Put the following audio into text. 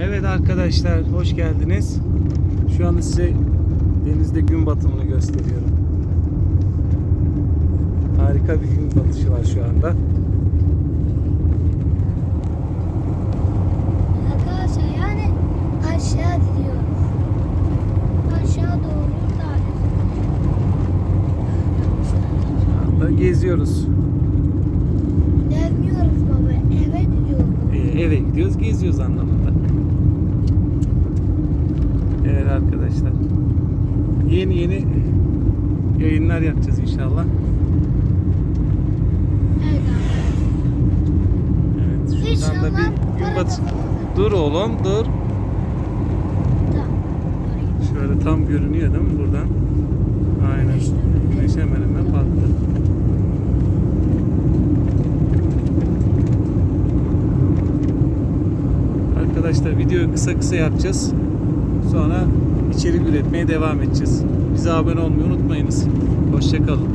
Evet arkadaşlar hoş geldiniz. Şu anda size denizde gün batımını gösteriyorum. Harika bir gün batışı var şu anda. Arkadaşlar yani aşağı gidiyoruz. Aşağı doğru da. Şu anda geziyoruz. Gezmiyoruz baba eve gidiyoruz. Ee, eve gidiyoruz, geziyoruz anlamında. Evet arkadaşlar. Yeni yeni yayınlar yapacağız inşallah. Evet Evet. Şuradan da bir gün batışı. Dur oğlum dur. Şöyle tam görünüyor değil mi buradan? Aynen. Güneş hemen hemen battı. Arkadaşlar videoyu kısa kısa yapacağız. Sonra içerik üretmeye devam edeceğiz. Bize abone olmayı unutmayınız. Hoşçakalın.